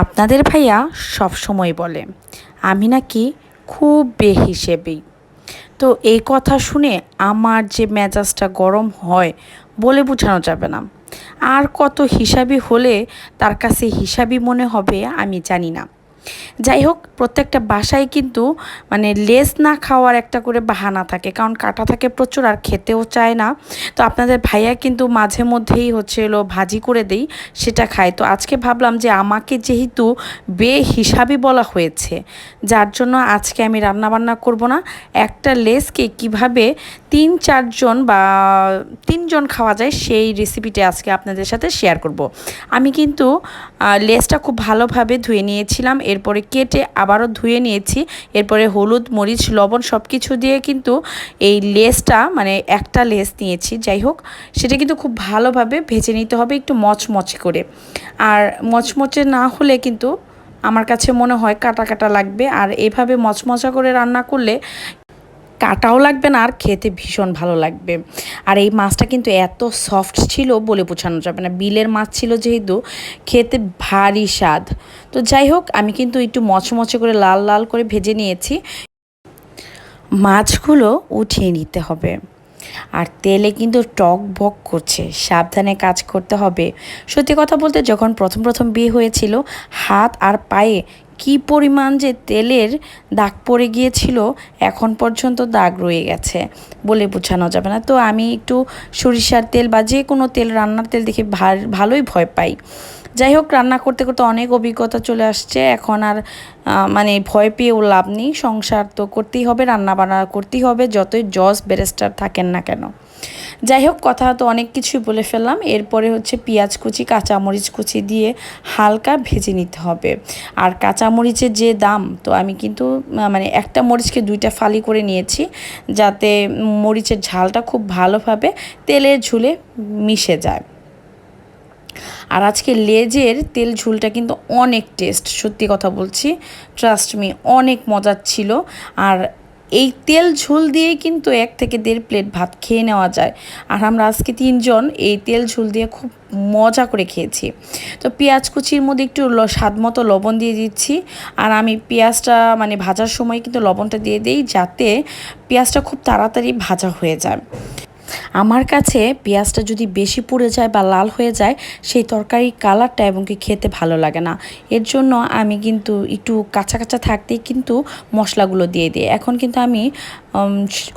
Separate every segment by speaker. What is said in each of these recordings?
Speaker 1: আপনাদের ভাইয়া সব সময় বলে, আমি নাকি খুব বেহিসেবি। তো এই কথা শুনে আমার যে মেজাজটা গরম হয় বলে বোঝানো যাবে না। আর কত হিসাবি হলে তার কাছে হিসাবই মনে হবে আমি জানি না। যাই হোক প্রত্যেকটা বাসায় কিন্তু মানে লেস না খাওয়ার একটা করে বাহানা থাকে। কারণ কাটা থাকে প্রচুর আর খেতেও চায় না। তো আপনাদের ভাইয়া কিন্তু মাঝে মধ্যেই হচ্ছে হলো ভাজি করে দেই, সেটা খায়। তো আজকে ভাবলাম যে আমাকে যেহেতু বে হিসাবই বলা হয়েছে, যার জন্য আজকে আমি রান্নাবান্না করব না। একটা লেসকে কীভাবে তিন, চারজন বা তিনজন খাওয়া যায়, সেই রেসিপিটা আজকে আপনাদের সাথে শেয়ার করব। আমি কিন্তু লেসটা খুব ভালোভাবে ধুয়ে নিয়েছিলাম। এরপরে কেটে আবারও ধুয়ে নিয়েছি। এরপরে হলুদ, মরিচ, লবণ সব কিছু দিয়ে কিন্তু এই লেসটা মানে একটা লেস নিয়েছি। যাই হোক, সেটা কিন্তু খুব ভালোভাবে ভেজে নিতে হবে একটু মচমচে করে। আর মচমচে না হলে কিন্তু আমার কাছে মনে হয় কাটা কাটা লাগবে। আর এভাবে মচমচা করে রান্না করলে কাটাও লাগবে না, আর খেতে ভীষণ ভালো লাগবে। আর এই মাছটা কিন্তু এত সফট ছিল বলে বোঝানো যাবে না। বিলের মাছ ছিল যেহেতু, খেতে ভারী স্বাদ। তো যাই হোক, আমি কিন্তু একটু মচমচে করে লাল লাল করে ভেজে নিয়েছি। মাছগুলো উঠিয়ে নিতে হবে। আর তেলে কিন্তু টক বক করছে, সাবধানে কাজ করতে হবে। সত্যি কথা বলতে যখন প্রথম প্রথম বিয়ে হয়েছিল, হাত আর পায়ে কি পরিমাণ যে তেলের দাগ পড়ে গিয়েছিল, এখন পর্যন্ত দাগ রয়ে গেছে বলে বোঝানো যাবে না। তো আমি একটু সরিষার তেল বা যে কোনো তেল, রান্নার তেল দেখে ভালোই ভয় পাই। যাই হোক, রান্না করতে করতে অনেক অভিজ্ঞতা চলে আসছে। এখন আর মানে ভয় পেয়েও লাভ নেই। সংসার তো করতেই হবে রান্না বান্না করতেই হবে। যতই জজ, ব্যারিস্টার থাকেন না কেন। যাই হোক, কথা তো অনেক কিছুই বলে ফেললাম। এরপরে হচ্ছে পেঁয়াজ কুচি, কাঁচামরিচ কুচি দিয়ে হালকা ভেজে নিতে হবে। আর কাঁচামরিচের যে দাম, তো আমি কিন্তু মানে একটা মরিচকে দুইটা ফালি করে নিয়েছি যাতে মরিচের ঝালটা খুব ভালোভাবে তেলের ঝুলে মিশে যায়। আর আজকে লেজের তেল ঝুলটা কিন্তু অনেক টেস্ট, সত্যি কথা বলছি। ট্রাস্ট মি অনেক মজার ছিল। আর এই তেল ঝোল দিয়ে কিন্তু এক থেকে দেড় প্লেট ভাত খেয়ে নেওয়া যায়। আর আমরা আজকে তিনজন এই তেল ঝোল দিয়ে খুব মজা করে খেয়েছি। তো পেঁয়াজ কুচির মধ্যে একটু স্বাদ মতো লবণ দিয়ে দিচ্ছি। আর আমি পেঁয়াজটা মানে ভাজার সময় কিন্তু লবণটা দিয়ে দিই যাতে পেঁয়াজটা খুব তাড়াতাড়ি ভাজা হয়ে যায়। আমার কাছে পেঁয়াজটা যদি বেশি পুড়ে যায় বা লাল হয়ে যায়, সেই তরকারি কালারটা এবং কি খেতে ভালো লাগে না। এর জন্য আমি কিন্তু একটু কাঁচা কাঁচা থাকতেই কিন্তু মশলাগুলো দিয়ে দিই। এখন কিন্তু আমি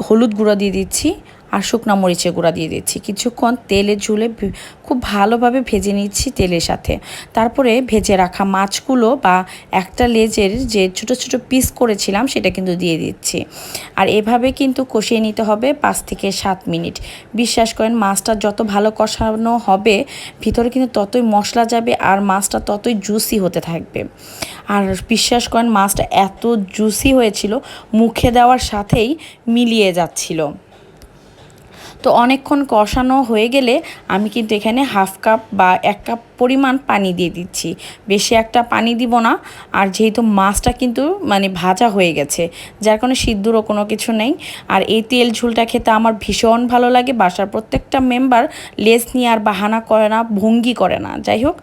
Speaker 1: হলুদ গুঁড়ো দিয়ে দিচ্ছি। আর শুকনো মরিচের গুঁড়া দিয়ে দিচ্ছি। কিছুক্ষণ তেলে ঝুলে খুব ভালোভাবে ভেজে নিচ্ছি তেলের সাথে। তারপরে ভেজে রাখা মাছগুলো বা একটা লেজের যে ছোট ছোট পিস করেছিলাম, সেটা কিন্তু দিয়ে দিচ্ছি। আর এভাবে কিন্তু কষিয়ে নিতে হবে পাঁচ থেকে সাত মিনিট। বিশ্বাস করেন, মাছটা যত ভালো কষানো হবে, ভিতরে কিন্তু ততই মশলা যাবে আর মাছটা ততই জুসি হতে থাকবে। আর বিশ্বাস করেন, মাছটা এত জুসি হয়েছিল, মুখে দেওয়ার সাথেই মিলিয়ে যাচ্ছিল। তো অনেকক্ষণ কষানো হয়ে গেলে আমি কিন্তু এখানে হাফ কাপ বা এক কাপ পরিমাণ পানি দিয়ে দিচ্ছি। বেশি একটা পানি দিব না। আর যেহেতু মাছটা কিন্তু মানে ভাজা হয়ে গেছে, যার কারণে সিদ্ধুরও কোনো কিছু নেই। আর এই তেল ঝোলটা খেতে আমার ভীষণ ভালো লাগে। বাসার প্রত্যেকটা মেম্বার লেস নিয়ে আর বাহানা করে না, ভঙ্গি করে না। যাই হোক,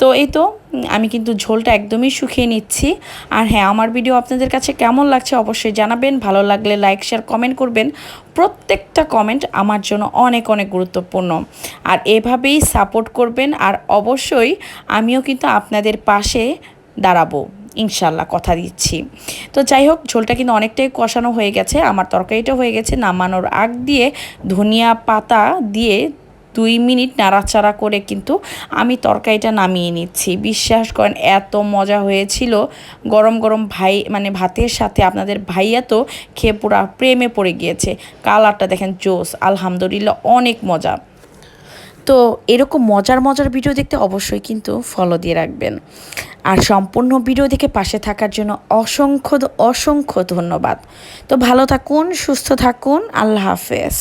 Speaker 1: তো এই তো, আমি কিন্তু ঝোলটা একদমই শুকিয়ে নিচ্ছি। আর হ্যাঁ আমার ভিডিও আপনাদের কাছে কেমন লাগছে অবশ্যই জানাবেন। ভালো লাগলে লাইক, শেয়ার, কমেন্ট করবেন। প্রত্যেকটা কমেন্ট আমার জন্য অনেক অনেক গুরুত্বপূর্ণ। আর এভাবেই সাপোর্ট করবেন। আর অবশ্যই আমিও কিন্তু আপনাদের পাশে দাঁড়াবো ইনশাল্লাহ কথা দিচ্ছি। তো যাই হোক, ঝোলটা কিন্তু অনেকটাই কষানো হয়ে গেছে, আমার তরকারিটা হয়ে গেছে, নামানোর আগ দিয়ে ধনিয়া পাতা দিয়ে দুই মিনিট নাড়াচাড়া করে কিন্তু আমি তরকারিটা নামিয়ে নিচ্ছি। বিশ্বাস করেন, এত মজা হয়েছিল। গরম গরম ভাই মানে ভাতের সাথে আপনাদের ভাইয়া তো খেয়ে পুরা প্রেমে পড়ে গিয়েছে। কালারটা দেখেন জোস, আলহামদুলিল্লাহ অনেক মজা। তো এরকম মজার মজার ভিডিও দেখতে অবশ্যই কিন্তু ফলো দিয়ে রাখবেন। আর সম্পূর্ণ ভিডিও দেখে পাশে থাকার জন্য অসংখ্য অসংখ্য ধন্যবাদ। তো ভালো থাকুন, সুস্থ থাকুন, আল্লাহ হাফেজ।